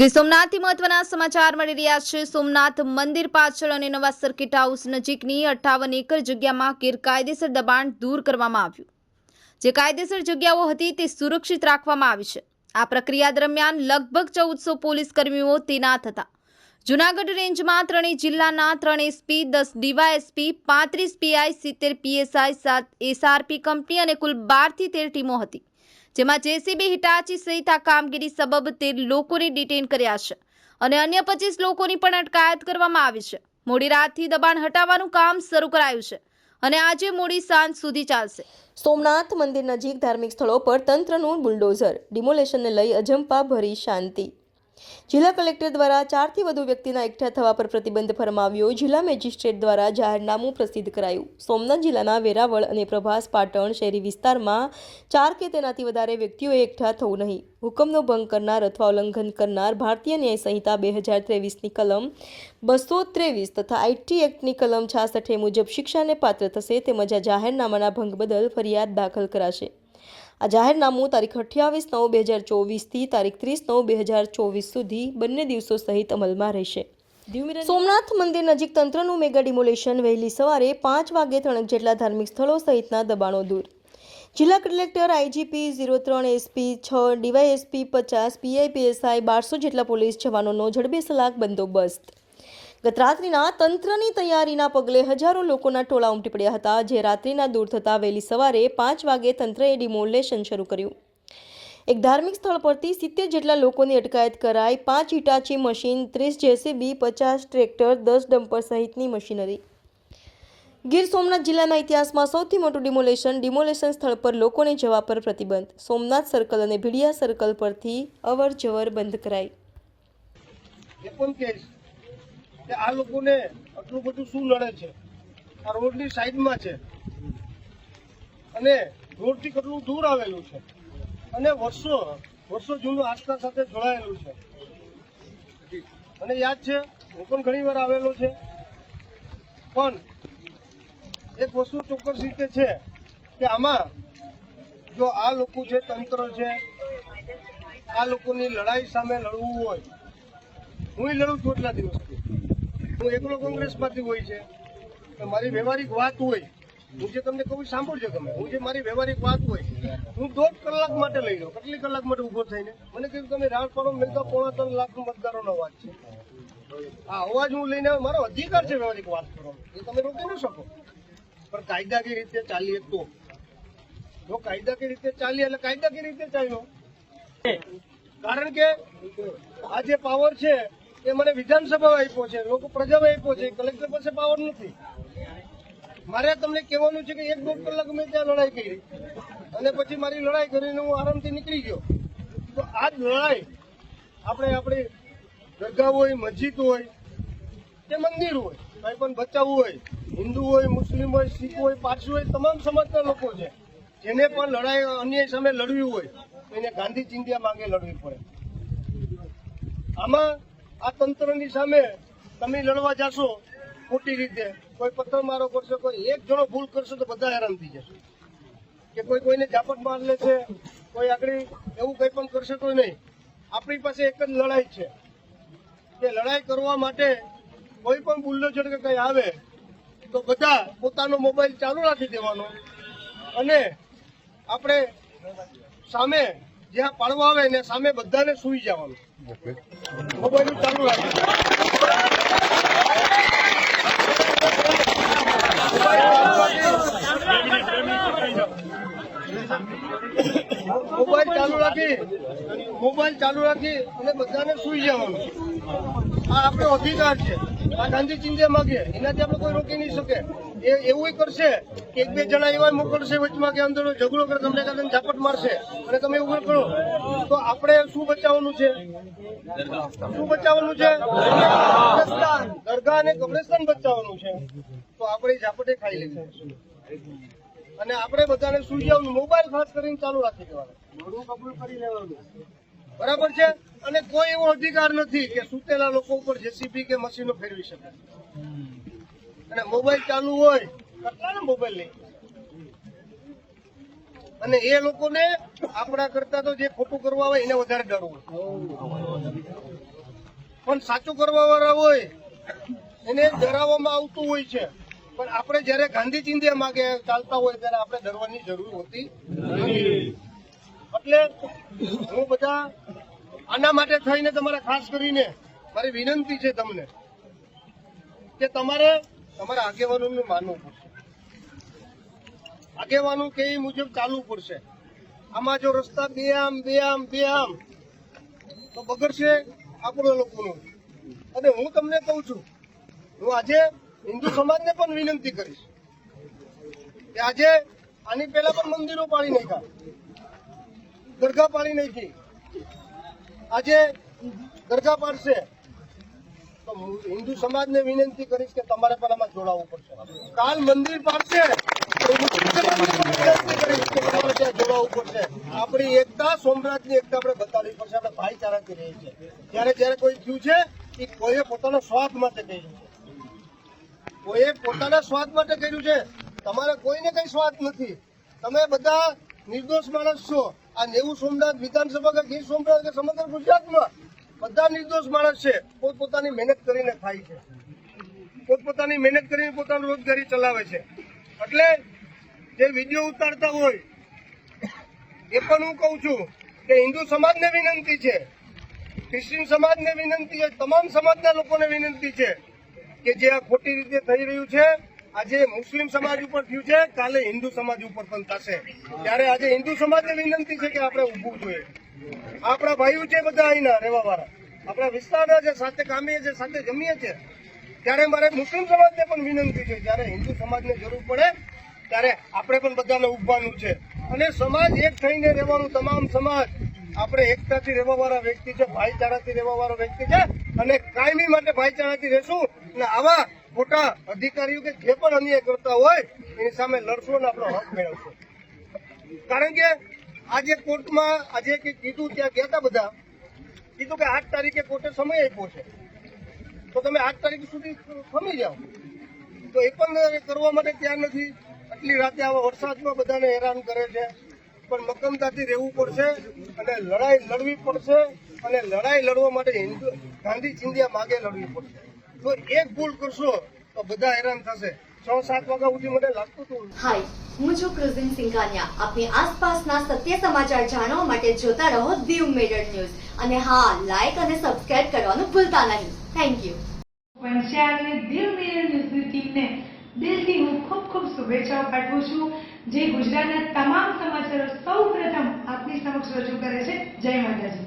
ગીર સોમનાથથી મહત્વના સમાચાર મળી રહ્યા છે. સોમનાથ મંદિર પાછળ અને નવા સર્કિટ હાઉસ નજીકની અઠ્ઠાવન એકર જગ્યામાં ગેરકાયદેસર દબાણ દૂર કરવામાં આવ્યું. જે કાયદેસર જગ્યાઓ હતી તે સુરક્ષિત રાખવામાં આવી છે. આ પ્રક્રિયા દરમિયાન લગભગ ચૌદસો પોલીસ કર્મીઓ તૈનાત હતા. જૂનાગઢ રેન્જમાં ત્રણેય જિલ્લાના ત્રણ એસપી દસ ડીવાયએસપી, પાંત્રીસ પીઆઈ, સિત્તેર પીએસઆઈ, સાત એસઆરપી કંપની અને કુલ બારથી તેર ટીમો હતી. જેમાં જેસીબી, હિટાચી સહિત આ કામગીરી સબબ તેર લોકોને ડિટેન કર્યા છે અને અન્ય પચીસ લોકોની પણ અટકાયત કરવામાં આવી છે. મોડી રાતથી દબાણ હટાવવાનું કામ શરૂ કરાયું છે અને આજે મોડી સાંજ સુધી ચાલશે. સોમનાથ મંદિર નજીક ધાર્મિક સ્થળો પર તંત્રનું બુલડોઝર ડિમોલેશનને લઈ અજંપા ભરી શાંતિ જિલ્લા કલેક્ટર દ્વારા ચારથી વધુ વ્યક્તિના એકઠા થવા પર પ્રતિબંધ ફરમાવ્યો. જિલ્લા મેજિસ્ટ્રેટ દ્વારા જાહેરનામું પ્રસિદ્ધ કરાયું. સોમનાથ જિલ્લાના વેરાવળ અને પ્રભાસ પાટણ શહેરી વિસ્તારમાં ચાર કે તેનાથી વધારે વ્યક્તિઓએ એકઠા થવું નહીં. હુકમનો ભંગ કરનાર અથવા ઉલ્લંઘન કરનાર ભારતીય ન્યાય સંહિતા બે હજાર ત્રેવીસની કલમ બસો ત્રેવીસ તથા આઈટી એક્ટની કલમ છાસઠ મુજબ શિક્ષાને પાત્ર થશે તેમજ આ જાહેરનામાના ભંગ બદલ ફરિયાદ દાખલ કરાશે. આ જાહેરનામું તારીખ અઠ્યાવીસ નવ બે હજાર ચોવીસથી તારીખ ત્રીસ નવ બે હજાર ચોવીસ સુધી બંને દિવસો સહિત અમલમાં રહેશે. સોમનાથ મંદિર નજીક તંત્રનું મેગા ડિમોલેશન વહેલી સવારે પાંચ વાગે ત્રણેક જેટલા ધાર્મિક સ્થળો સહિતના દબાણો દૂર. જિલ્લા કલેક્ટર આઈજીપી ઝીરો ત્રણ એસપી છ ડીવાયએસપી પચાસ પીઆઈ પીએસઆઈ બારસો જેટલા પોલીસ જવાનોનો ઝડબે સલાક બંદોબસ્ત. ગત રાત્રિના તંત્રની તૈયારીના પગલે હજારો લોકોના ટોળા ઉમટી પડ્યા હતા, જે રાત્રિના દૂર થતાં વહેલી સવારે પાંચ વાગે તંત્રએ ડિમોલેશન શરૂ કર્યું. એક ધાર્મિક સ્થળ પરથી સિત્તેર જેટલા લોકોની અટકાયત કરાઈ, પાંચ હિટાચી મશીન, ત્રીસ જેસીબી, પચાસ ટ્રેક્ટર, દસ ડમ્પર સહિતની મશીનરી. ગીર સોમનાથ જિલ્લાના ઇતિહાસમાં સૌથી મોટું ડિમોલેશન ડિમોલેશન સ્થળ પર લોકોને જવા પર પ્રતિબંધ. સોમનાથ સર્કલ અને ભીડિયા સર્કલ પરથી અવર જવર બંધ કરાઈ. કે આ લોકોને આટલું બધું શું નડે છે? આ રોડની સાઈડમાં છે. અને રોડથી કેટલું દૂર આવેલું છે. અને વર્ષો વર્ષો જૂનું આસ્થા સાથે જોડાયેલું છે. મને યાદ છે, હું પણ ઘણી આવેલો છે. પણ એક વસ્તુ ચોક્કસ રીતે છે કે આમાં જો આ લોકો છે તંત્ર છે, આ લોકોની લડાઈ સામે લડવું હોય, હું લડું છું એટલા દિવસથી હું એકલો કોંગ્રેસમાંથી હોય છે. મારી વ્યવહારિક વાત હોય, હું જે તમને કહું સાંભળજો તમે. હું જે મારી વ્યવહારિક વાત હોય, હું દોઢ કલાક માટે લઈ લો કેટલી કલાક માટે ઊભો થઈને? મને કીધું, તમે રાહ પાડો મેં તો પોણા ત્રણ લાખ મતદારોનો અવાજ છે. આ અવાજ હું લઈને. મારો અધિકાર છે વ્યવહારિક વાત કરવાનો. એ તમે રોકી ન શકો. પણ કાયદાકીય રીતે ચાલીએ તો. જો કાયદાકીય રીતે ચાલીએ, એટલે કાયદાકીય રીતે ચાલ્યો. કારણ કે આ જે પાવર છે એ મને વિધાનસભામાં આપ્યો છે, લોકો પ્રજામાં આપ્યો છે, કલેક્ટર પાસે પાવર નથી. મારે તમને કહેવાનું છે કે એક દોઢ કલાક મેં ત્યાં લડાઈ કરી. અને પછી મારી લડાઈ કરીને હું આરામથી નીકળી ગયો. તો આ જ લડાઈ આપણે આપણી દરગાહ હોય, મસ્જિદ હોય, કે મંદિર હોય, કઈ પણ બચાવવું હોય, હિન્દુ હોય, મુસ્લિમ હોય, શીખ હોય, પારસી હોય, તમામ સમાજના લોકો છે. જેને પણ લડાઈ, અન્યાય સામે લડવી હોય, એને ગાંધી ચિંધ્યા માંગે લડવી પડે. આમાં આ તંત્રની સામે તમે લડવા જાશો ખોટી રીતે. કોઈ પથ્થર મારો કરશે, કોઈ એક જણો ભૂલ કરશે તો બધા હેરાન થઈ જશે. કે કોઈ કોઈને ઝાપટ માર લે છે, કોઈ આગળ એવું કંઈ પણ કરશે તો નહીં. આપણી પાસે એક જ લડાઈ છે. કે લડાઈ કરવા માટે કોઈ પણ બુલ્ડોઝર કે કંઈ આવે, તો બધા પોતાનો મોબાઈલ ચાલુ રાખી દેવાનો. અને આપણે સામે જ્યાં પાડવા આવે ને સામે બધાને સુઈ જવાનું. મોબાઈલ ચાલુ રાખી મોબાઈલ ચાલુ રાખી મોબાઈલ ચાલુ રાખી અને બધાને સુઈ જવાનું. આ આપણો અધિકાર છે. આ ગાંધી ચિંતા માગે એનાથી આપણે કોઈ રોકી નહીં શકે. એ એવું કરશે કે એક બે જણા એવા મોકલશે વચમાં કે અંદર ઝઘડો કરે, તમને કાંઈ ઝાપટ મારશે અને તમે એવું કરો. તો આપણે શું બચાવવાનું છે? શું બચાવવાનું છે? દરગાહ અને કબ્રસ્તાન બચાવવાનું છે. તો આપણે ઝાપટે ખાઈ લઈશું અને આપણે બધાને સૂર્યાવનું મોબાઈલ ખાસ કરીને ચાલુ રાખી દેવાનું. બરાબર છે? અને કોઈ એવો અધિકાર નથી કે સુતેલા લોકો ઉપર જેસીબી કે મશીનો ફેરવી શકે. અને મોબાઈલ ચાલુ હોય કેટલાને મોબાઈલ નહીં અને એ લોકોને આપણા કરતા તો જે ખોટું કરવા હોય એને વધારે ડર હોય. પણ સાચું કરવા વાળા હોય, એને ડરાવવામાં આવતું હોય છે. પણ આપણે જયારે ગાંધી ચિંધ્યા માગે ચાલતા હોય ત્યારે આપણે ડરવાની જરૂર હોતી એટલે હું બધા આના માટે થઈને તમારે ખાસ કરીને મારી વિનંતી છે તમને કે તમારે તમારા આગેવાનોને માનવું પડશે. આગેવાનો કે એ મુજબ ચાલવું પડશે. આમાં જો રસ્તા બે આમ બે આમ બે આમ, તો બગડશે આપણો લોકોનું. અને હું તમને કહું છું, હું આજે હિન્દુ સમાજને પણ વિનંતી કરીશ કે આજે આની પહેલા પણ મંદિરો પાડી નાખ્યા. દરગાહ પાડી નાખી. આજે દરગાહ પાડશે. હિન્દુ સમાજને વિનંતી કરીશ કે તમારે પણ આમાં જોડાવવું પડશે. કાલ મંદિર પડશે. આપણી એકતા સોમનાથની એકતા આપણે બતાવવી પડશે, આપણે ભાઈચારાથી રહીએ છીએ. જ્યારે જ્યારે કોઈ થયું છે, એ કોઈએ પોતાના સ્વાર્થ માટે કર્યું છે. કોઈએ પોતાના સ્વાર્થ માટે કર્યું છે, તમારે કોઈને કઈ સ્વાર્થ નથી. તમે બધા નિર્દોષ માણસ છો. આ નેવું સોમનાથ વિધાનસભા કે ગીર સોમનાથ કે સમગ્ર ગુજરાતમાં બધા નિર્દોષ માણસ છે. પોતપોતાની મહેનત કરીને ખાય છે. પોતપોતાની મહેનત કરીને પોતાની રોજગારી ચલાવે છે. એટલે જે વીડિયો ઉતારતા હોય, એ પણ હું કહું છું કે હિન્દુ સમાજને વિનંતી છે. ક્રિશ્ચિયન સમાજને વિનંતી છે. તમામ સમાજના લોકોને વિનંતી છે કે જે આ ખોટી રીતે થઈ રહ્યું છે આજે મુસ્લિમ સમાજ ઉપર થયું છે, કાલે હિન્દુ સમાજ ઉપર પણ થશે. ત્યારે આજે હિન્દુ સમાજને વિનંતી છે કે આપણે ઉભું જોઈએ. આપણા ભાઈઓ છે બધા અહીંના રહેવા વાળા આપણા વિસ્તારના છે, સાથે કામીએ છે, સાથે જમીએ છે. ત્યારે મારે મુસ્લિમ સમાજને પણ વિનંતી છે, જ્યારે હિન્દુ સમાજને જરૂર પડે, ત્યારે આપણે પણ બધાને ઉભવાનું છે. અને સમાજ એક થઈને રહેવાનું તમામ સમાજ, આપણે એકતાથી રહેવા વાળા વ્યક્તિ છે, ભાઈચારાથી રહેવા વાળા વ્યક્તિ છે, અને કાયમી માટે ભાઈચારાથી રહેશું. અને આવા ખોટા અધિકારીઓ કે જે પણ અન્યાય કરતા હોય, એની સામે લડશું અને આપણો હક મેળવશું. કારણ કે આજે કોર્ટમાં, આજે કંઈક કીધું ત્યાં ગયા હતા બધા, કીધું કે આઠ તારીખે કોર્ટે સમય આપ્યો છે. તો તમે આઠ તારીખ સુધી ખમી જાઓ. તો એ પણ કરવા માટે ત્યાં નથી. આટલી રાતે આવા વરસાદમાં બધાને હેરાન કરે છે. પણ મક્કમતાથી રહેવું પડશે અને લડાઈ લડવી પડશે અને લડાઈ લડવા માટે હિન્દુ ગાંધી ચિંધિયા માગે લડવી પડશે. તો એક ભૂલ કરશો તો બધા હેરાન થશે. છ સાત વાગ્યા સુધી મને લાગતું હતું. હાય હું છું ક્રુઝિન સિંઘાનિયા. આપની આસપાસના સત્ય સમાચાર જાણવા માટે જોતા રહો દીવ મેડર ન્યૂઝ અને હા લાઈક અને સબસ્ક્રાઇબ કરવાનું ભૂલતા નહીં. થેન્ક યુ પંચાયતને દિલ મેયર ન્યૂઝની ટીમને દિલથી હું ખૂબ ખૂબ શુભેચ્છાઓ પાઠવું છું. જે ગુજરાતના તમામ સમાચારો સૌ પ્રથમ આપની સમક્ષ રજૂ કરે છે. જય માતાજી.